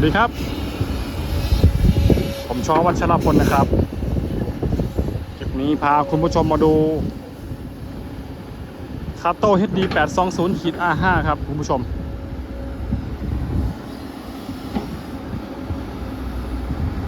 วัสดีครับ ผมชอวัชรพลนะครับคลิปนี้พาคุณผู้ชมมาดูคาโต้ HD 820ขีด R5 ครับ คุณผู้ชม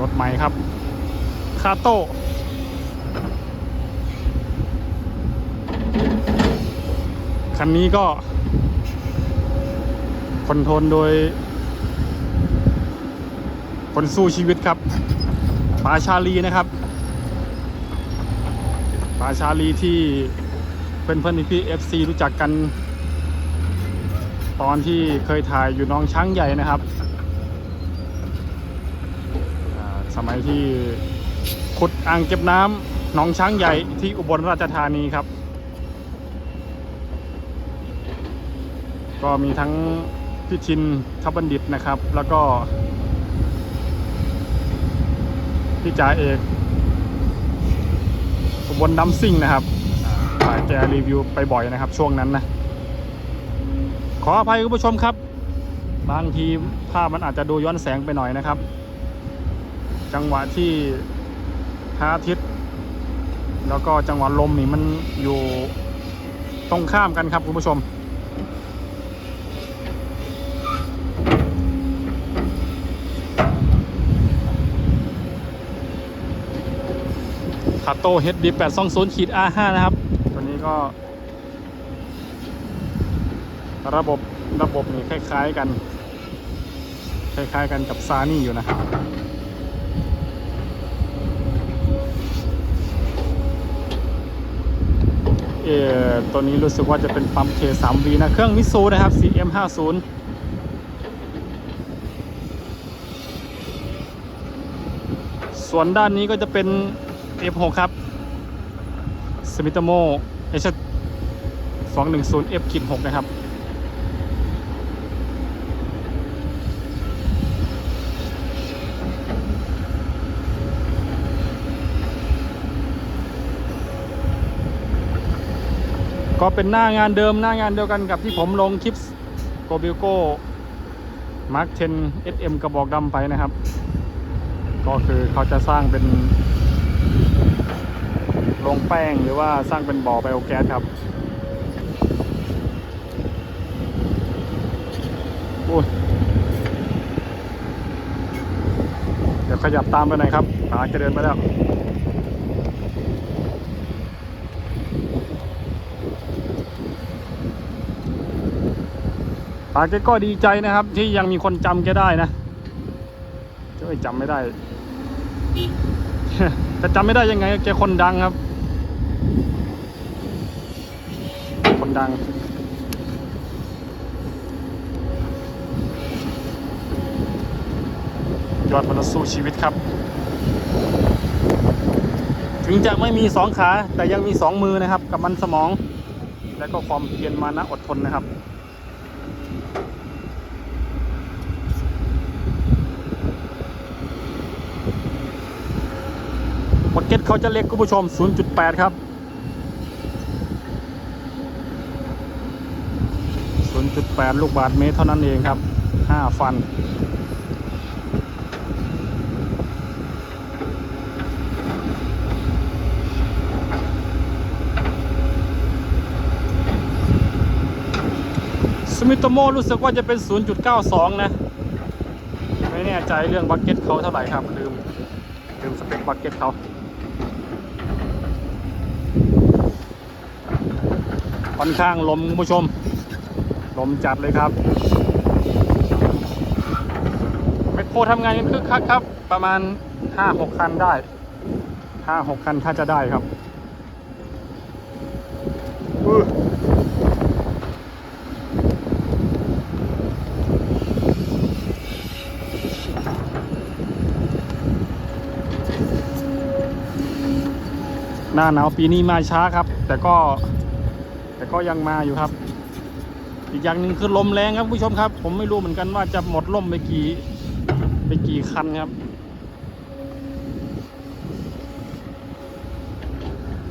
รถใหม่ครับคาโต้คันนี้ก็คอนโทรลโดย คนสู้ชีวิตครับปาชาลีนะครับปาชาลีที่เพื่อนเพื่อนพี่เอฟซีรู้จักกัน ตอนที่เคยถ่ายอยู่น้องช้างใหญ่นะครับ สมัยที่ขุดอ่างเก็บน้ำหนองช้างใหญ่ที่อุบลราชธานีครับ ก็มีทั้งพี่ชินทับบัณฑิตนะครับ แล้วก็ พี่จ่าเอกอุบลดัมซิ่งนะครับถ่ายแกรีวิวไปบ่อยนะครับ ช่วงนั้นนะ ขออภัยคุณผู้ชมครับ บางทีภาพมันอาจจะดูย้อนแสงไปหน่อยนะครับ จังหวะที่พระอาทิตย์ แล้วก็จังหวะลมนี่มันอยู่ตรงข้ามกันครับคุณผู้ชม คาโต้ HD 820ขีด R5 นะครับ ตัวนี้ก็ ระบบระบบนี่คล้ายๆกัน คล้ายๆกันกับซานี่อยู่นะเออตัวนี้รู้สึกว่าจะเป็นปั๊ม K3V นะ เครื่องมิซูนะครับ CM50 ส่วนด้านนี้ก็จะเป็น F6 ครับสมิ t โม H 210 F ขีด6นะครับ ก็เป็นหน้างานเดิมหน้างานเดียวกันกับที่ผมลงคลิปโกบิโก้มาร์ค10 SM กระบอกดำไปนะครับ ก็คือเขาจะสร้างเป็น โรงแป้งหรือว่าสร้างเป็นบ่อไบโอแก๊สครับอุ้ยเดี๋ยวขยับตามไปหน่อยครับหาจะเดินไปแล้วปาแกก็ดีใจนะครับ ที่ยังมีคนจำแกได้นะเจ้ยจำไม่ได้จะจำไม่ได้ยังไงแกคนดังครับ คน ดังยอดมนุษย์สู้ชีวิตครับ ถึงจะไม่มีสองขา แต่ยังมีสองมือนะครับ กับมันสมอง และก็ความเพียรมานะอดทนนะครับบักเก็ตเขาจะเล็กคุณผู้ชม 0.8 ครับ 0.8ลูกบาทเมตรเท่านั้นเองครับ 5 ฟัน สมิโตโมรู้สึกว่าจะเป็น 0.92 นะ ไม่แน่ใจเรื่องบักเก็ตเขาเท่าไหร่ครับ ลืม ลืมสเปคบักเก็ตเขาค่อนข้างลมคุณผู้ชม ลมจัดเลยครับแมคโครทำงานกันคึกคักครับ ประมาณ5-6คันได้5-6คันถ้าจะได้ครับหน้าหนาวปีนี้มาช้าครับ แต่ก็แต่ก็ยังมาอยู่ครับ อีกอย่างหนึ่งคือลมแรงครับผู้ชมครับ ผมไม่รู้เหมือนกันว่าจะหมดลมไปกี่ไปกี่คันครับ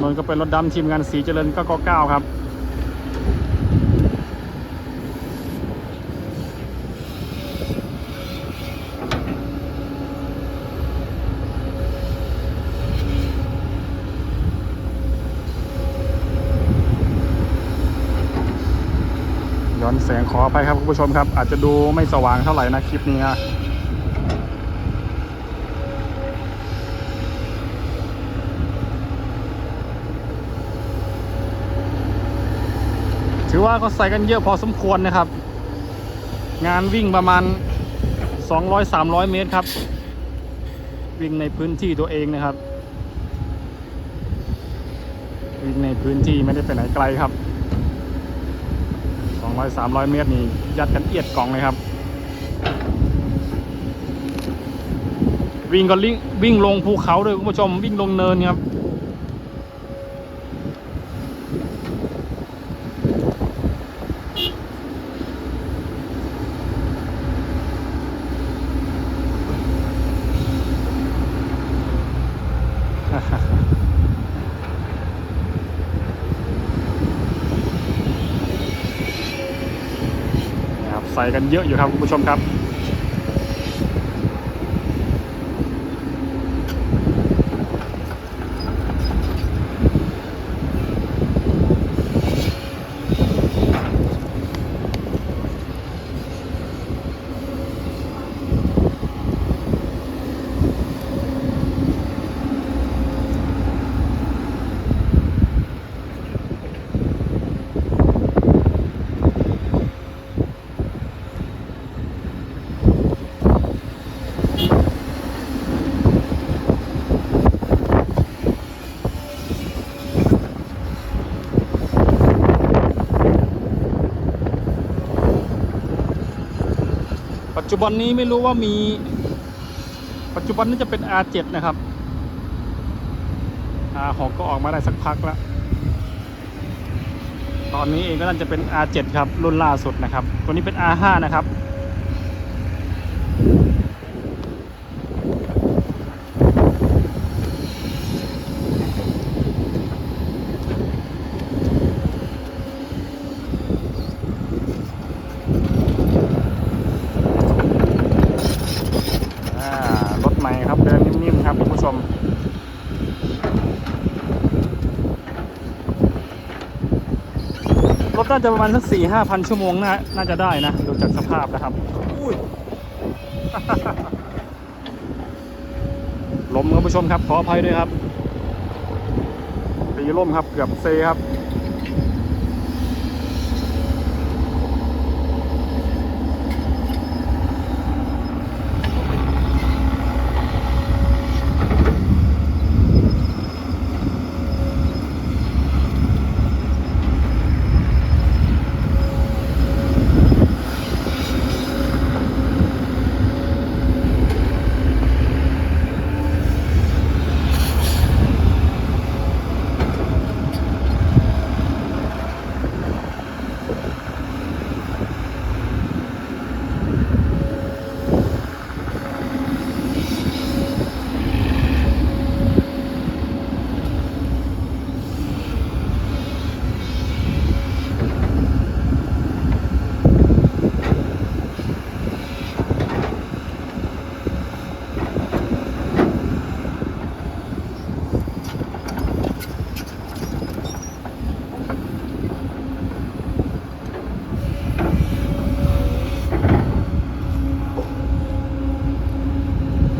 นนก็เป็นรถดำทีมงานสีเจริญก็ก้าครับ ย้อนแสงขออภัยครับคุณผู้ชมครับ อาจจะดูไม่สว่างเท่าไหร่นะคลิปนี้นะถือว่าเขาใส่กันเยอะพอสมควรนะครับ งานวิ่งประมาณ 200-300 เมตรครับ วิ่งในพื้นที่ตัวเองนะครับ วิ่งในพื้นที่ไม่ได้ไปไหนไกลครับ 200-300 เมตรนี่ยัดกันเอียดกล่องเลยครับ วิ่งก็ลิงวิ่งลงภูเขาด้วยคุณผู้ชมวิ่งลงเนินครับ ใส่กันเยอะอยู่ครับคุณผู้ชมครับ จจุบันนี้ไม่รู้ว่ามี ปัจจุบันนี้จะเป็น R7 นะครับ R6 ก็ออกมาได้สักพักแล้ว ตอนนี้เองก็น่าจะเป็น R7 ครับ รุ่นล่าสุดนะครับ ตัวนี้เป็น R5 นะครับ อ่ารถใหม่ครับ เดินนิ่มๆครับคุณ ผู้ชม รถน่าจะประมาณสักสี่ห้าพันชั่วโมงน่าน่าจะได้นะ ดูจากสภาพนะครับอุ้ยลมครับผู้ชมครับ ขออภัยด้วยครับตีล่มครับ เกือบเซครับ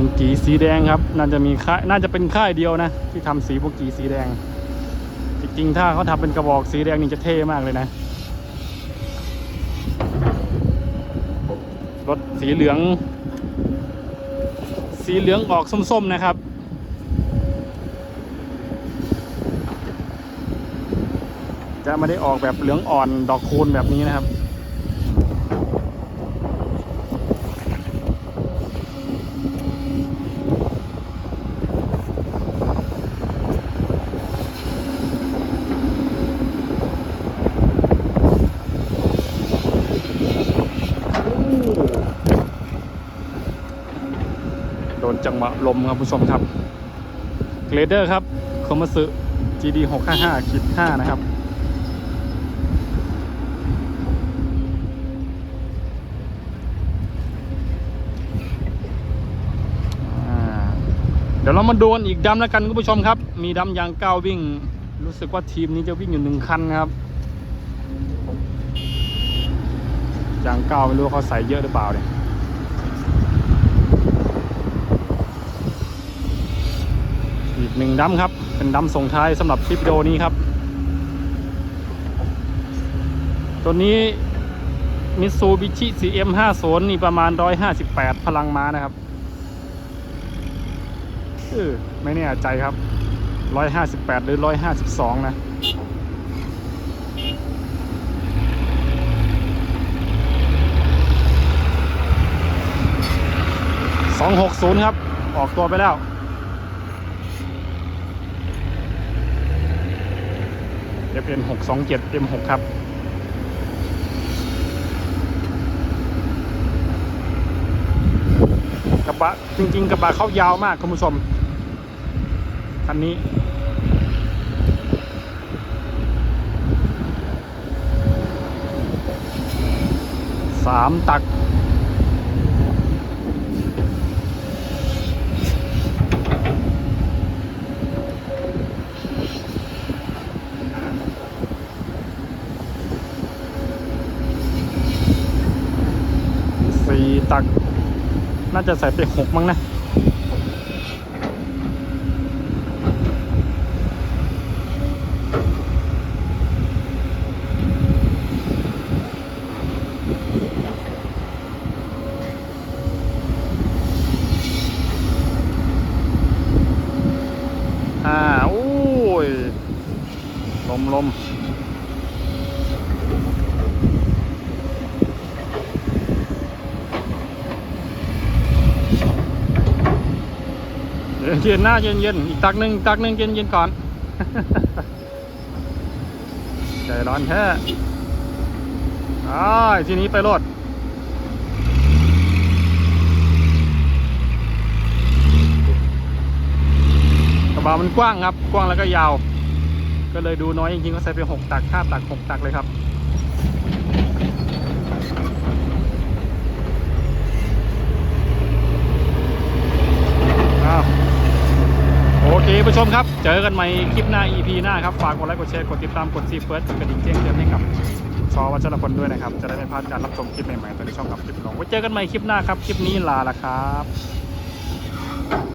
วงกี สีแดงครับ น่าจะมีค่ายน่าจะเป็นค่ายเดียวนะ ที่ทำสีวงกีสีแดง จริงๆ ถ้าเขาทำเป็นกระบอกสีแดงนี่จะเท่มากเลยนะ รถสีเหลือง สีเหลืองออกส้มๆนะครับจะไม่ได้ออกแบบเหลืองอ่อนดอกคูณแบบนี้นะครับ จังหวะลมครับผู้ชมครับเกรเดอร์ครับคอม a สึ GD 655ขีด5นะครับ เดี๋ยวเรามาดูกันอีกดำแล้วกันคุณผู้ชมครับ มีดำยางก้าววิ่ง รู้สึกว่าทีมนี้จะวิ่งอยู่หนึ่งคันครับยางเก้าไม่รู้เขาใส่เยอะหรือเปล่าเนี่ย อีกหนึ่งดัมครับ เป็นดัมส่งท้ายสำหรับคลิปวิดีโอนี้ครับ ตัวนี้มิซูบิชิ CM50 นี่ประมาณ 158 พลังม้านะครับเออไม่แน่ใจครับ 158 หรือ 152 นะ260ครับ ออกตัวไปแล้ว FN 627 M6 ครับกระบะจริง ๆ กระบะเข้ายาวมากคุณผู้ชมคันนี้สามตัก สี่ตัก น่า จะใส่ไปหกมั้งนะ อ่าโอ้ย ลมลม เย็นหน้าเย็นเย็นอีกตักหนึ่งตักหนึ่งเย็นเย็นก่อน ใจร้อนแท้อ้ายทีนี้ไปรถกระบะมันกว้างครับ กว้างแล้วก็ยาว ก็เลยดูน้อยจริงๆก็ใส่ไปหกตักห้าตักหกตักเลยครับ อ้าวโอ เคผู้ชมครับ เจอกันใหม่คลิปหน้า EP หน้าครับ ฝากกดไลค์กดแชร์กดติดตามกดซีเฟิร์สกระดิ่งแจ้งเตือนให้กับชอวัชรพลด้วยนะครับ จะได้ไม่พลาดการรับชมคลิปใหม่ๆตอนช่องกับคลิปลงไว้เจอกันใหม่คลิปหน้าครับ คลิปนี้ลาละครับ